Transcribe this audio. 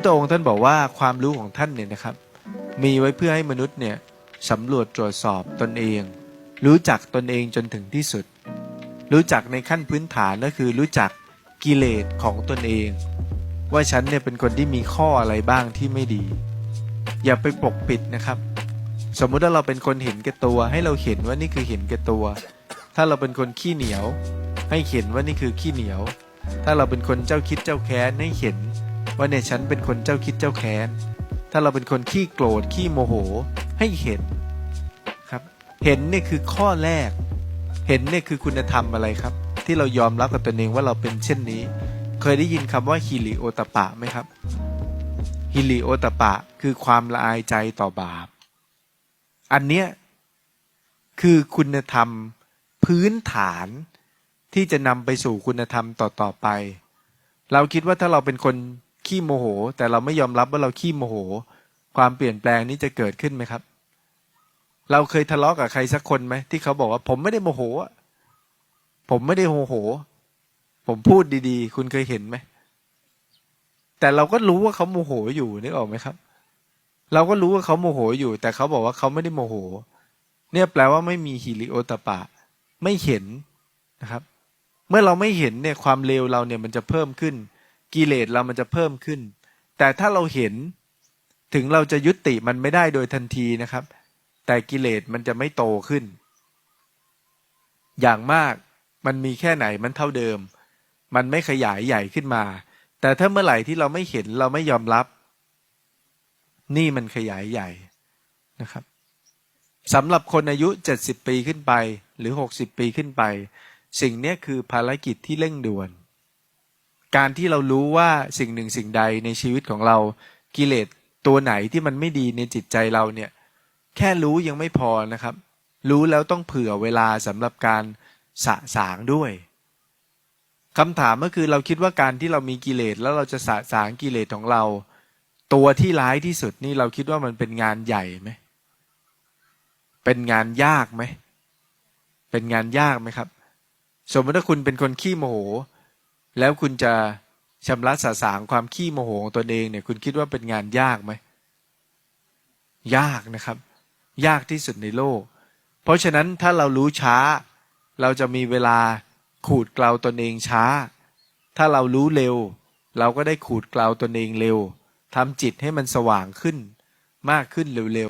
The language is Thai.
พุทธองค์ท่านบอกว่าความรู้ของท่านเนี่ยนะครับ มีไว้เพื่อให้มนุษย์เนี่ยสำรวจตรวจสอบตนเอง รู้จักตนเองจนถึงที่สุด รู้จักในขั้นพื้นฐานก็คือรู้จักกิเลสของตนเอง ว่าฉันเนี่ยเป็นคนที่มีข้ออะไรบ้างที่ไม่ดี อย่าไปปกปิดนะครับ สมมุติว่าเราเป็นคนเห็นแก่ตัว ให้เราเห็นว่านี่คือเห็นแก่ตัว ถ้าเราเป็นคนขี้เหนียว ให้เห็นว่านี่คือขี้เหนียว ถ้าเราเป็นคนเจ้าคิดเจ้าแค้นให้เห็น ว่าเนี่ยฉันเป็นคนเจ้าคิดเจ้าแค้น ถ้าเราเป็นคนขี้โกรธขี้โมโหให้เห็นครับ เห็นเนี่ยคือข้อแรก เห็นเนี่ยคือคุณธรรมอะไรครับ ที่เรายอมรับกับตนเองว่าเราเป็นเช่นนี้ เคยได้ยินคำว่าฮิริโอตปะไหมครับฮิริโอตปะคือความละอายใจต่อบาป อันเนี้ยคือคุณธรรมพื้นฐานที่จะนำไปสู่คุณธรรมต่อ ๆ ไป เราคิดว่าถ้าเราเป็นคน ขี้โมโห แต่เราไม่ยอมรับว่าเราขี้โมโห ความเปลี่ยนแปลงนี้จะเกิดขึ้นไหมครับ เราเคยทะเลาะกับใครสักคนไหมที่เขาบอกว่า ผมไม่ได้โมโหผมไม่ได้โมโห ผมพูดดีๆ คุณเคยเห็นไหมแต่เราก็รู้ว่าเขาโมโหอยู่นึกออกไหมครับ เราก็รู้ว่าเขาโมโหอยู่ แต่เขาบอกว่าเขาไม่ได้โมโห เนี่ยแปลว่าไม่มีฮิริโอตปะ ไม่เห็นนะครับ เมื่อเราไม่เห็นเนี่ยความเลวเราเนี่ยมันจะเพิ่มขึ้น กิเลสเรามันจะเพิ่มขึ้น แต่ถ้าเราเห็นถึงเราจะยุติมันไม่ได้โดยทันทีนะครับ แต่กิเลสมันจะไม่โตขึ้น อย่างมากมันมีแค่ไหนมันเท่าเดิม มันไม่ขยายใหญ่ขึ้นมา แต่ถ้าเมื่อไหร่ที่เราไม่เห็นเราไม่ยอมรับ นี่มันขยายใหญ่นะครับสำหรับคนอายุ 70 ปีขึ้นไป หรือ 60 ปีขึ้นไป สิ่งนี้คือภารกิจที่เร่งด่วน การที่เรารู้ว่าสิ่งหนึ่งสิ่งใดในชีวิตของเรากิเลสตัวไหนที่มันไม่ดีในจิตใจเราเนี่ย แค่รู้ยังไม่พอนะครับ รู้แล้วต้องเผื่อเวลาสำหรับการสะสางด้วยคำถามก็คือเราคิดว่าการที่เรามีกิเลสแล้วเราจะสะสางกิเลสของเรา ตัวที่ร้ายที่สุดนี่เราคิดว่ามันเป็นงานใหญ่ไหมเป็นงานยากไหมเป็นงานยากไหมครับ สมมติถ้าคุณเป็นคนขี้โมโห แล้วคุณจะชำระสะสางความขี้โมโหของตนเองเนี่ย คุณคิดว่าเป็นงานยากไหม ยากนะครับ ยากที่สุดในโลก เพราะฉะนั้นถ้าเรารู้ช้า เราจะมีเวลาขูดเกลาตนเองช้า ถ้าเรารู้เร็ว เราก็ได้ขูดเกลาตนเองเร็วทำจิตให้มันสว่างขึ้น มากขึ้นเร็ว